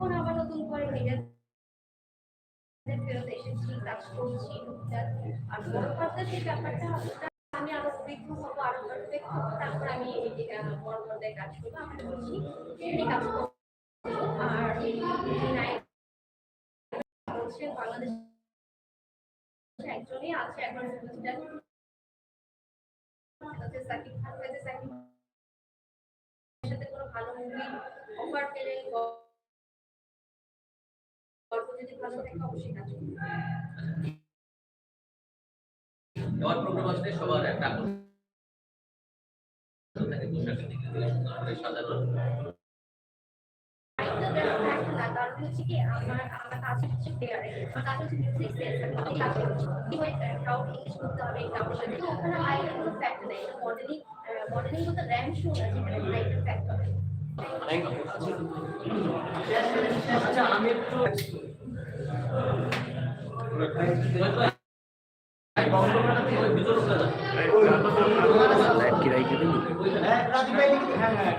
এখন আবার নতুন করে মিডিয়া ফেরত এসেছি, কাজ করছি আর বড় যে ব্যাপারটা আমি আরও অভিজ্ঞ হব, আরও তারপর আমি বড় পর্দায় কাজ করব, আমি বলছি কাজ আর বাংলাদেশ একজনই আছে এখন সাকিব খান। সাকিব সাথে কোনো ভালো মুভি অফার পেলে ভালো থাকে অবশ্যই কাজ করব আমার প্রোগ্রাম আসলে সবার একটা আকর্ষণ থাকে পোশাকের দিকে সুন্দর করে সাজানো একটা ব্যাপার থাকে না, কারণ হচ্ছে কি আমার আমার কাজ হচ্ছে player আমার কাজ হচ্ছে music sense, আমি কাজ করছি। কি হয়, করতে হবে, crowd সাথে। ওখানে height কোনো fact নেই। Modeling, আহ, modeling বলতে ramp না, যেখানে height এর হবে। আচ্ছা আমি একটু হ্যাঁ হ্যাঁ।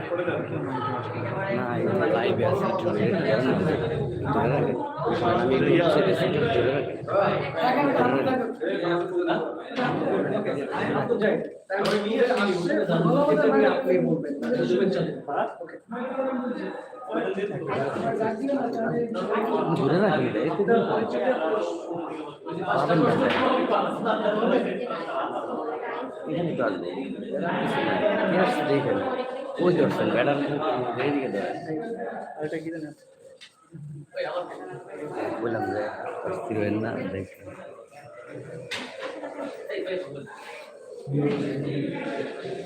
লাইভে আছে ধরে রাখেন আমি একটু ছেড়ে ছেড়ে ধরে রাখেন আপনি বলবেন শুভেচ্ছা ধরে রাখেন রে একটু পাবেন না এখানে তো আসবে দেখেন ওই দর্শন ব্যাটার এইদিকে Bulang gaya. Pastilan na. Like. Thank you.